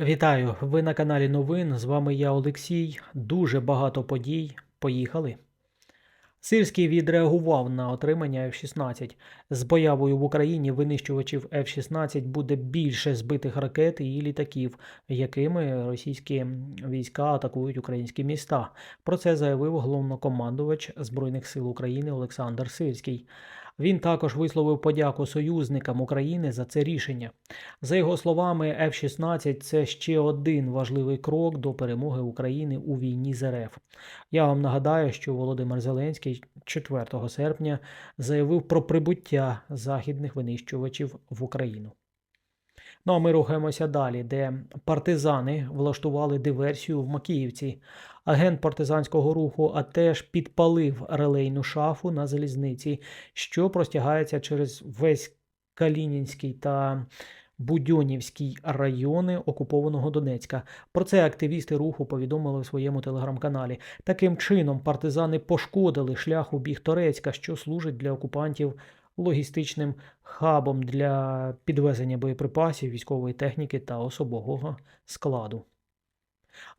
Вітаю! Ви на каналі Новин. З вами я, Олексій. Дуже багато подій. Поїхали. Сирський відреагував на отримання F-16. З появою в Україні винищувачів F-16 буде більше збитих ракет і літаків, якими російські війська атакують українські міста. Про це заявив головнокомандувач Збройних сил України Олександр Сирський. Він також висловив подяку союзникам України за це рішення. За його словами, F-16 – це ще один важливий крок до перемоги України у війні з РФ. Я вам нагадаю, що Володимир Зеленський 4 серпня заявив про прибуття західних винищувачів в Україну. Ну а ми рухаємося далі, де партизани влаштували диверсію в Макіївці. Агент партизанського руху АТЕШ підпалив релейну шафу на залізниці, що простягається через весь Калінінський та Будьонівський райони окупованого Донецька. Про це активісти руху повідомили в своєму телеграм-каналі. Таким чином, партизани пошкодили шлях у біг Торецька, що служить для окупантів логістичним хабом для підвезення боєприпасів, військової техніки та особового складу.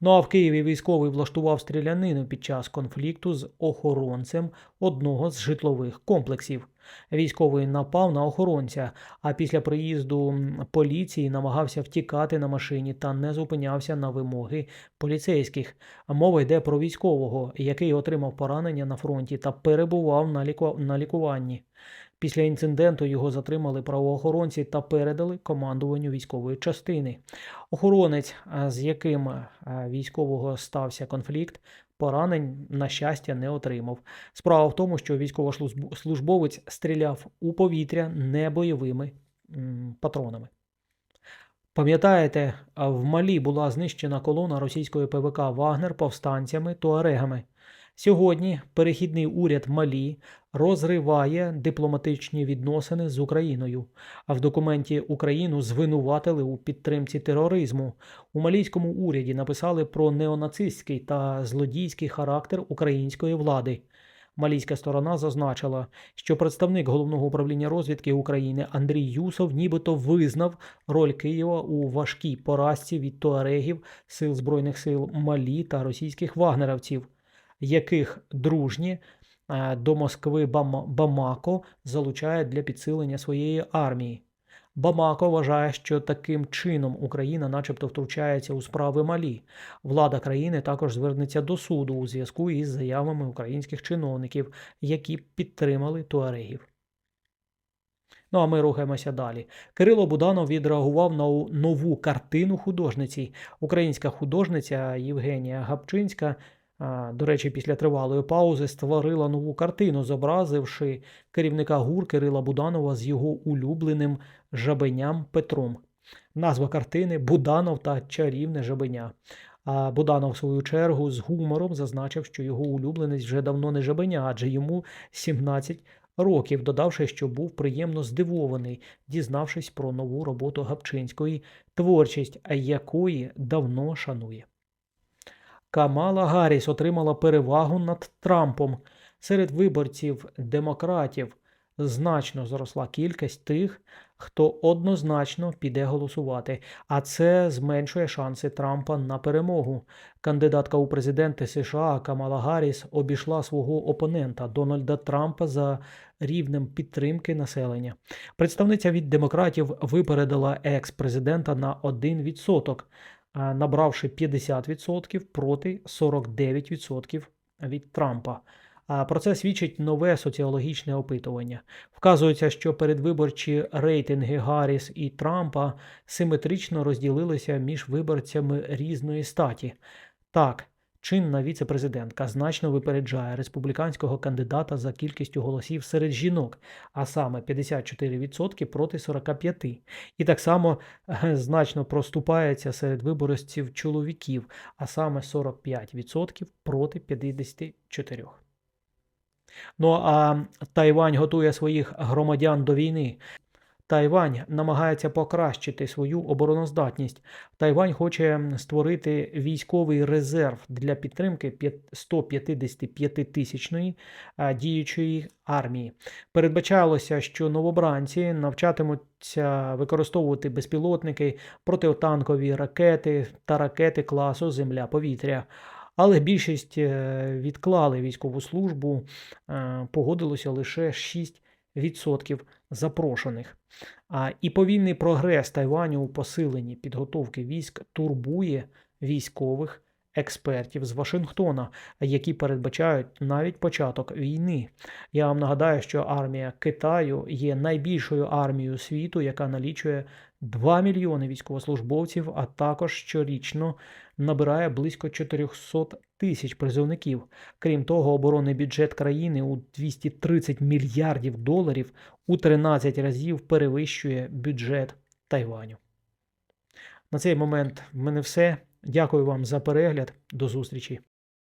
Ну а в Києві військовий влаштував стрілянину під час конфлікту з охоронцем одного з житлових комплексів. Військовий напав на охоронця, а після приїзду поліції намагався втікати на машині та не зупинявся на вимоги поліцейських. Мова йде про військового, який отримав поранення на фронті та перебував на, ліку... на лікуванні. Після інциденту його затримали правоохоронці та передали командуванню військової частини. Охоронець, з яким військового стався конфлікт, поранень, на щастя, не отримав. Справа в тому, що військовослужбовець стріляв у повітря небойовими патронами. Пам'ятаєте, в Малі була знищена колона російської ПВК Вагнер повстанцями туарегами. Сьогодні перехідний уряд Малі розриває дипломатичні відносини з Україною, а в документі Україну звинуватили у підтримці тероризму. У малійському уряді написали про неонацистський та злодійський характер української влади. Малійська сторона зазначила, що представник головного управління розвідки України Андрій Юсов нібито визнав роль Києва у важкій поразці від туарегів сил збройних сил Малі та російських вагнеровців, яких дружні е, до Москви Бамако залучає для підсилення своєї армії. Бамако вважає, що таким чином Україна, начебто, втручається у справи Малі. Влада країни також звернеться до суду у зв'язку із заявами українських чиновників, які підтримали туарегів. Ну а ми рухаємося далі. Кирило Буданов відреагував на нову картину художниці. Українська художниця Євгенія Гапчинська, до речі, після тривалої паузи створила нову картину, зобразивши керівника ГУР Кирила Буданова з його улюбленим жабеням Петром. Назва картини Буданов та чарівне жабеня. А Буданов, в свою чергу, з гумором зазначив, що його улюбленець вже давно не жабеня, адже йому 17 років, додавши, що був приємно здивований, дізнавшись про нову роботу Гапчинської, творчість якої давно шанує. Камала Гарріс отримала перевагу над Трампом. Серед виборців демократів значно зросла кількість тих, хто однозначно піде голосувати, а це зменшує шанси Трампа на перемогу. Кандидатка у президенти США Камала Гарріс обійшла свого опонента Дональда Трампа за рівнем підтримки населення. Представниця від демократів випередила екс-президента на 1%, а, набравши 50% проти 49% від Трампа. А Про це свідчить нове соціологічне опитування. Вказується, що передвиборчі рейтинги Гарріс і Трампа симетрично розділилися між виборцями різної статі. Так, чинна віце-президентка значно випереджає республіканського кандидата за кількістю голосів серед жінок, а саме 54% проти 45%. І так само е, значно проступається серед виборців чоловіків, а саме 45% проти 54%. Ну а Тайвань готує своїх громадян до війни. Тайвань намагається покращити свою обороноздатність. Тайвань хоче створити військовий резерв для підтримки 155-тисячної а, діючої армії. Передбачалося, що новобранці навчатимуться використовувати безпілотники, протитанкові ракети та ракети класу Земля-повітря. Але більшість е, відклали військову службу, е, погодилося лише 6% запрошених. А і повільний прогрес Тайваню у посиленні підготовки військ турбує військових експертів з Вашингтона, які передбачають навіть початок війни. Я вам нагадаю, що армія Китаю є найбільшою армією світу, яка налічує 2 мільйони військовослужбовців, а також щорічно набирає близько 400 тисяч призовників. Крім того, оборонний бюджет країни у 230 мільярдів доларів у 13 разів перевищує бюджет Тайваню. На цей момент в мене все. Дякую вам за перегляд. До зустрічі.